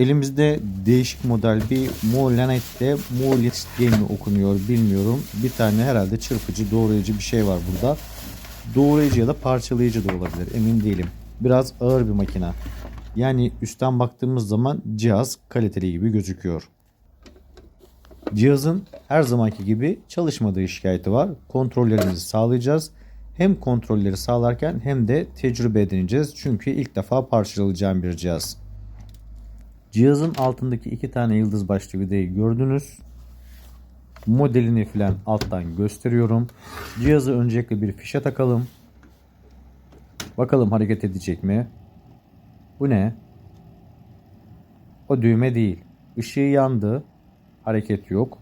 Elimizde değişik model bir Molanet'te Molit diye mi okunuyor bilmiyorum. Bir tane herhalde çırpıcı doğrayıcı bir şey var burada. Doğrayıcı ya da parçalayıcı da olabilir emin değilim. Biraz ağır bir makine. Yani üstten baktığımız zaman cihaz kaliteli gibi gözüküyor. Cihazın her zamanki gibi çalışmadığı şikayeti var. Kontrollerimizi sağlayacağız. Hem kontrolleri sağlarken hem de tecrübe edineceğiz. Çünkü ilk defa parçalayacağım bir cihaz. Cihazın altındaki iki tane yıldız başlı vidayı gördünüz. Modelini filan alttan gösteriyorum. Cihazı öncelikle bir fişe takalım. Bakalım hareket edecek mi? Bu ne? O düğme değil. Işığı yandı. Hareket yok.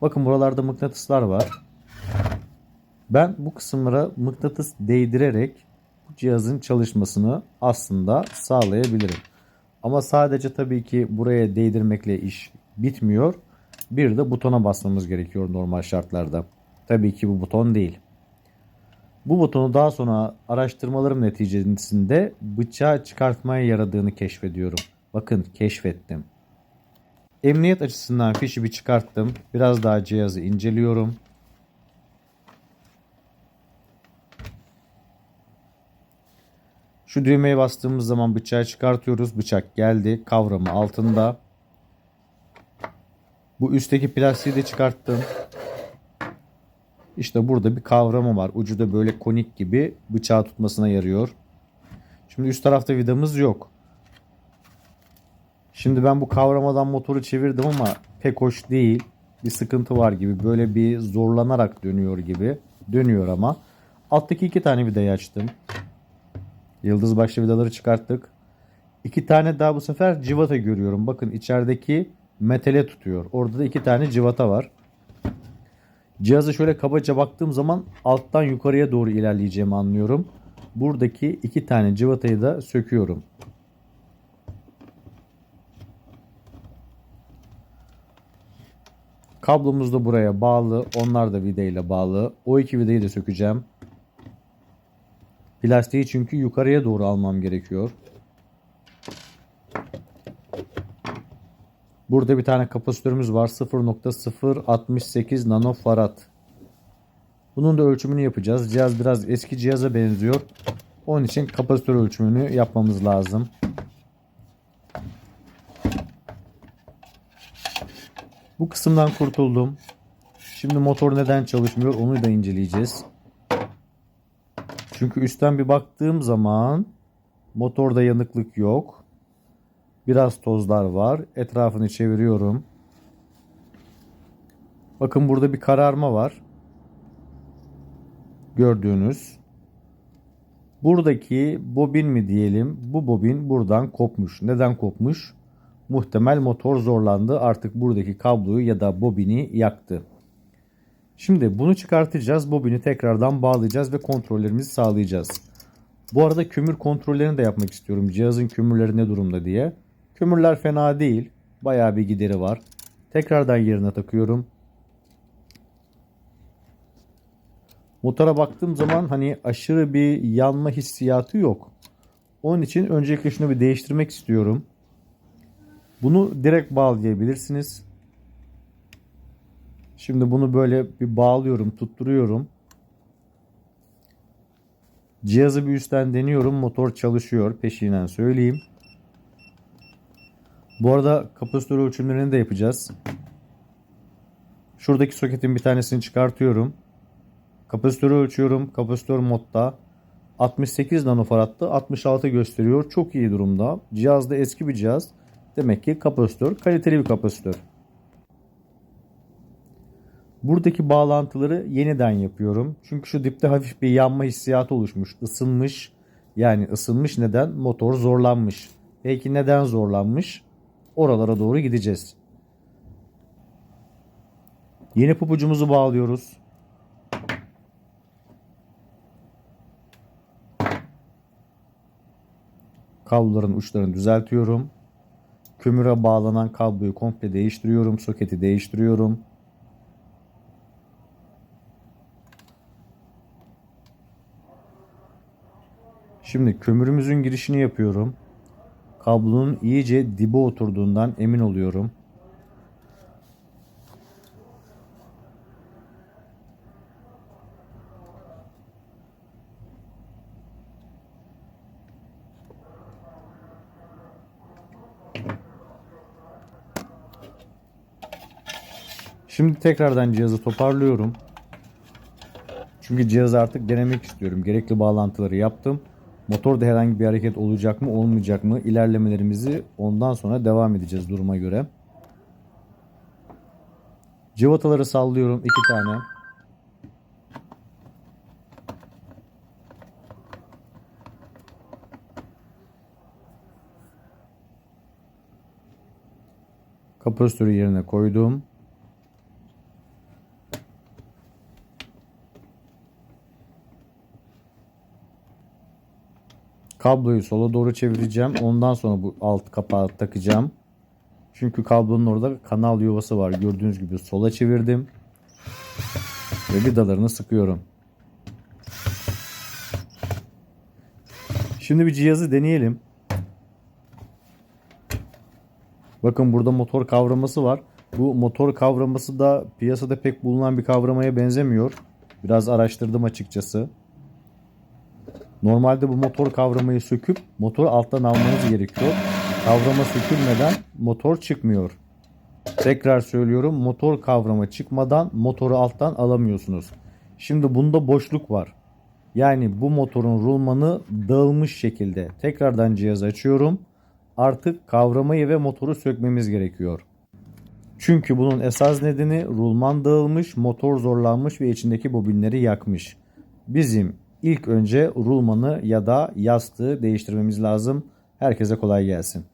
Bakın buralarda mıknatıslar var. Ben bu kısımlara mıknatıs değdirerek bu cihazın çalışmasını aslında sağlayabilirim. Ama sadece tabii ki buraya değdirmekle iş bitmiyor. Bir de butona basmamız gerekiyor normal şartlarda. Tabii ki bu buton değil. Bu butonu daha sonra araştırmalarım neticesinde bıçağı çıkartmaya yaradığını keşfediyorum. Bakın keşfettim. Emniyet açısından fişi bir çıkarttım. Biraz daha cihazı inceliyorum. Şu düğmeye bastığımız zaman bıçağı çıkartıyoruz. Bıçak geldi. Kavramı altında. Bu üstteki plastiği de çıkarttım. İşte burada bir kavramı var. Ucu da böyle konik gibi bıçağı tutmasına yarıyor. Şimdi üst tarafta vidamız yok. Şimdi ben bu kavramadan motoru çevirdim ama pek hoş değil. Bir sıkıntı var gibi. Böyle bir zorlanarak dönüyor gibi. Dönüyor ama. Alttaki iki tane vidayı açtım. Yıldız başlı vidaları çıkarttık. İki tane daha bu sefer civata görüyorum. Bakın içerideki metale tutuyor. Orada da iki tane civata var. Cihazı şöyle kabaca baktığım zaman alttan yukarıya doğru ilerleyeceğimi anlıyorum. Buradaki iki tane civatayı da söküyorum. Kablomuz da buraya bağlı. Onlar da vidayla bağlı. O iki vidayı da sökeceğim. Plastiği çünkü yukarıya doğru almam gerekiyor. Burada bir tane kapasitörümüz var. 0.068 nanofarad. Bunun da ölçümünü yapacağız. Cihaz biraz eski cihaza benziyor. Onun için kapasitör ölçümünü yapmamız lazım. Bu kısımdan kurtuldum. Şimdi motor neden çalışmıyor onu da inceleyeceğiz. Çünkü üstten bir baktığım zaman motorda yanıklık yok. Biraz tozlar var. Etrafını çeviriyorum. Bakın burada bir kararma var. Gördüğünüz. Buradaki bobin mi diyelim? Bu bobin buradan kopmuş. Neden kopmuş? Muhtemel motor zorlandı. Artık buradaki kabloyu ya da bobini yaktı. Şimdi bunu çıkartacağız. Bobini tekrardan bağlayacağız ve kontrollerimizi sağlayacağız. Bu arada kömür kontrollerini de yapmak istiyorum. Cihazın kömürleri ne durumda diye. Kömürler fena değil. Bayağı bir gideri var. Tekrardan yerine takıyorum. Motora baktığım zaman hani aşırı bir yanma hissiyatı yok. Onun için öncelikle şunu bir değiştirmek istiyorum. Bunu direkt bağlayabilirsiniz. Şimdi bunu böyle bir bağlıyorum, tutturuyorum. Cihazı bir üstten deniyorum. Motor çalışıyor. Peşinden söyleyeyim. Bu arada kapasitör ölçümlerini de yapacağız. Şuradaki soketin bir tanesini çıkartıyorum. Kapasitörü ölçüyorum. Kapasitör modda. 68 nanofarad'da 66 gösteriyor. Çok iyi durumda. Cihaz da eski bir cihaz. Demek ki kapasitör kaliteli bir kapasitör. Buradaki bağlantıları yeniden yapıyorum. Çünkü şu dipte hafif bir yanma hissiyatı oluşmuş. Isınmış. Yani ısınmış neden? Motor zorlanmış. Peki neden zorlanmış? Oralara doğru gideceğiz. Yeni pupucumuzu bağlıyoruz. Kabloların uçlarını düzeltiyorum. Kömüre bağlanan kabloyu komple değiştiriyorum. Soketi değiştiriyorum. Şimdi kömürümüzün girişini yapıyorum. kablonun iyice dibe oturduğundan emin oluyorum. Şimdi tekrardan cihazı toparlıyorum. Çünkü cihazı artık denemek istiyorum. Gerekli bağlantıları yaptım. Motorda herhangi bir hareket olacak mı olmayacak mı ilerlemelerimizi ondan sonra devam edeceğiz duruma göre. Cıvataları sallıyorum iki tane. Kapasitörü yerine koydum. Kabloyu sola doğru çevireceğim. Ondan sonra bu alt kapağı takacağım. Çünkü kablonun orada kanal yuvası var. Gördüğünüz gibi sola çevirdim. Ve vidalarını sıkıyorum. Şimdi bir cihazı deneyelim. Bakın burada motor kavraması var. Bu motor kavraması da piyasada pek bulunan bir kavramaya benzemiyor. Biraz araştırdım açıkçası. Normalde bu motor kavramayı söküp motoru alttan almanız gerekiyor. Kavrama sökülmeden motor çıkmıyor. Tekrar söylüyorum motor kavrama çıkmadan motoru alttan alamıyorsunuz. Şimdi bunda boşluk var. Yani bu motorun rulmanı dağılmış şekilde. Tekrardan cihazı açıyorum. Artık kavramayı ve motoru sökmemiz gerekiyor. Çünkü bunun esas nedeni rulman dağılmış, motor zorlanmış ve içindeki bobinleri yakmış. Bizim ilk önce rulmanı ya da yastığı değiştirmemiz lazım. Herkese kolay gelsin.